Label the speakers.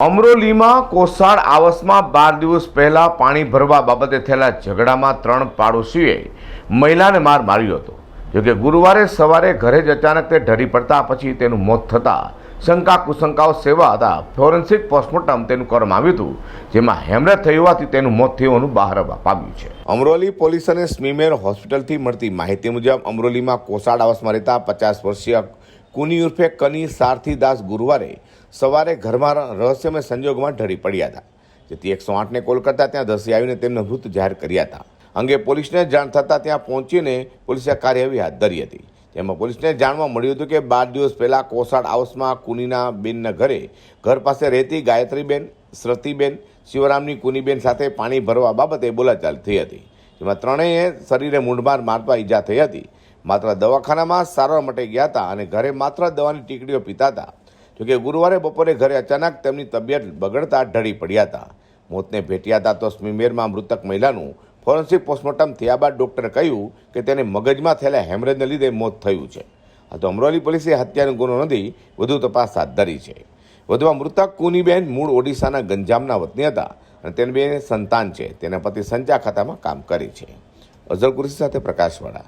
Speaker 1: અમરોલીમાં કોસાળ આવાસમાં બાર દિવસ પહેલા પાણી ભરવા બાબતે થયેલા ઝઘડામાં ત્રણ પાડોશીએ મહિલાને માર માર્યો હતો. જોકે ગુરુવારે સવારે ઘરે જ અચાનક તે ઢરી પડતા પછી તેનું મોત થતાં શંકા કુશંકાઓ સેવા હતા. ફોરેન્સિક પોસ્ટમોર્ટમ તેનું કરવામાં આવ્યું હતું, જેમાં હેમરેજ થઈ હોવાથી તેનું મોત થયું બહાર પામ્યું છે. અમરોલી પોલીસ અને સ્મીમેર હોસ્પિટલથી મળતી માહિતી મુજબ અમરોલીમાં કોસાડ આવાસમાં રહેતા પચાસ વર્ષીય કુની ઉર્ફે કની સારથીદાસ ગુરુવારે સવારે ઘરમાં રહસ્યમય સંજોગમાં ઢળી પડ્યા હતા. જેથી એકસો આઠને કોલ કરતા ત્યાં ધસી આવીને તેમને મૃત જાહેર કર્યા હતા. અંગે પોલીસને જાણ થતાં ત્યાં પહોંચીને પોલીસે કાર્યવાહી હાથ ધરી હતી. તેમાં પોલીસને જાણવા મળ્યું હતું કે બાર દિવસ પહેલા કોસાડ હાઉસમાં કુનીના બેનના ઘરે ઘર પાસે રહેતી ગાયત્રીબેન, શ્રતિબેન, શિવરામની કુનીબેન સાથે પાણી ભરવા બાબતે બોલાચાલી થઈ હતી. જેમાં ત્રણેય શરીરે મૂંઢમાર મારવા ઈજા થઈ હતી. માત્ર દવાખાનામાં સારવાર માટે ગયા હતા અને ઘરે માત્ર દવાની ટીકડીઓ પીતા હતા જોકે ગુરુવારે બપોરે ઘરે અચાનક તેમની તબિયત બગડતા ઢળી પડ્યા હતા મોતને ભેટ્યા હતા તો સ્મીમેરમાં મૃતક મહિલાનું ફોરેન્સિક પોસ્ટમોર્ટમ થયા બાદ ડૉક્ટરે કહ્યું કે તેને મગજમાં થયેલા હેમરેજને લીધે મોત થયું છે. આ તો અમરોલી પોલીસે હત્યાનો ગુનો નોંધી વધુ તપાસ હાથ ધરી છે. વધુમાં મૃતક કુનીબેન મૂળ ઓડિશાના ગંજામના વતની હતા અને તેને બે સંતાન છે. તેના પતિ સંચા ખાતામાં કામ કરે છે. અઝર કુરશી સાથે પ્રકાશવાળા.